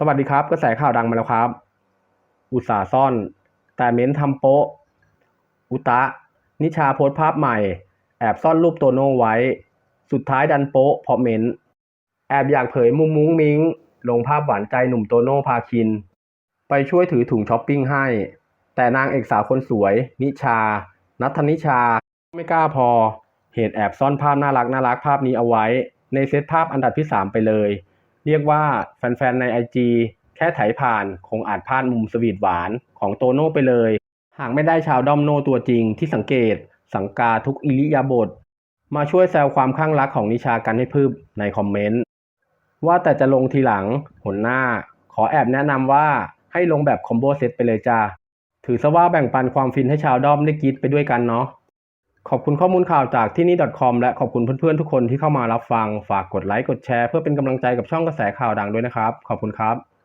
สวัสดีครับกระแสข่าวดังมาแล้วครับ อุตสาซ่อน แต่เม้นทำโป๊ะอุตะ นิชาโพสภาพใหม่ แอบซ่อนรูปโตโน่ไว้ สุดท้ายดันโป๊ะเพราะเม้น แอบอยากเผยมุมมุ้งมิ้ง ลงภาพหวานใจหนุ่มโตโน่พาคิน ไปช่วยถือถุงช้อปปิ้งให้ แต่นางเอกสาวคนสวย นิชา นัทนิชา ไม่กล้าพอ เหตุแอบซ่อนภาพน่ารักน่ารักภาพนี้เอาไว้ ในเซตภาพอันดับที่ 3 ไปเลย เรียกว่าแฟนๆในไอจีแค่ไถผ่านคงอาจพลาดมุมสวีทหวานของโตโน่ไปเลย หากไม่ได้ชาวด้อมโน่ตัวจริงที่สังเกต สังกาทุกอิริยาบถมาช่วยแซวความข้างรักของนิชากันให้พืบในคอมเมนต์ ว่าแต่จะลงทีหลังหนหน้า ขอแอบแนะนำว่าให้ลงแบบคอมโบเซตไปเลยจ้าถือซะว่าแบ่งปันความฟินให้ชาวด้อมได้กรีดไปด้วยกันเนาะ ขอบคุณข้อมูลข่าวจากที่นี่ .com และขอบคุณเพื่อนๆทุกคนที่เข้ามารับฟัง ฝากกดไลค์ กดแชร์เพื่อเป็นกำลังใจกับช่องกระแสข่าวดังด้วยนะครับ ขอบคุณครับ